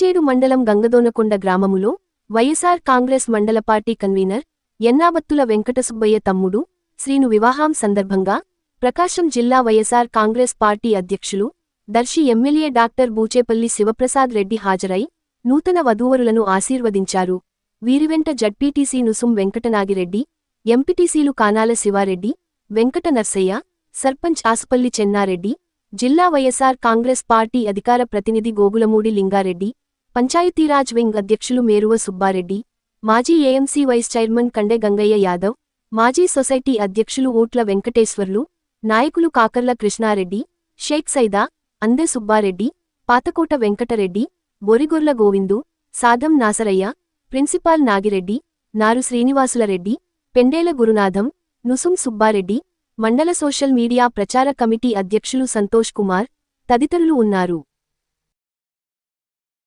పీచేడు మండలం గంగదోనకొండ గ్రామములో వైఎస్ఆర్ కాంగ్రెస్ మండల పార్టీ కన్వీనర్ ఎన్నాబత్తుల వెంకటసుబ్బయ్య తమ్ముడు శ్రీను వివాహం సందర్భంగా ప్రకాశం జిల్లా వైఎస్ఆర్ కాంగ్రెస్ పార్టీ అధ్యక్షులు దర్శి ఎమ్మెల్యే డాక్టర్ బూచేపల్లి శివప్రసాద్ రెడ్డి హాజరై నూతన వధూవరులను ఆశీర్వదించారు. వీరివెంట జడ్పీటీసీ నుసుం వెంకటనాగిరెడ్డి ఎంపీటీసీలు కానాల శివారెడ్డి వెంకట నర్సయ్య సర్పంచ్ ఆసుపల్లి చెన్నారెడ్డి జిల్లా వైఎస్ఆర్ కాంగ్రెస్ పార్టీ అధికార ప్రతినిధి గోగులమూడి లింగారెడ్డి పంచాయతీరాజ్ వింగ్ అధ్యక్షులు మేరువ సుబ్బారెడ్డి మాజీ AMC vice chairman Kande Gangaiah Yadav మాజీ సొసైటీ అధ్యక్షులు ఊట్ల వెంకటేశ్వర్లు నాయకులు కాకర్ల కృష్ణారెడ్డి షేక్ సైదా అందె సుబ్బారెడ్డి పాతకోట వెంకటరెడ్డి బొరిగొర్ల గోవిందు సాదం నాసరయ్య ప్రిన్సిపాల్ నాగిరెడ్డి నారు శ్రీనివాసులరెడ్డి పెండేల గురునాథం నుసుం సుబ్బారెడ్డి మండల సోషల్ మీడియా ప్రచార కమిటీ అధ్యక్షులు సంతోష్ కుమార్ తదితరులు ఉన్నారు.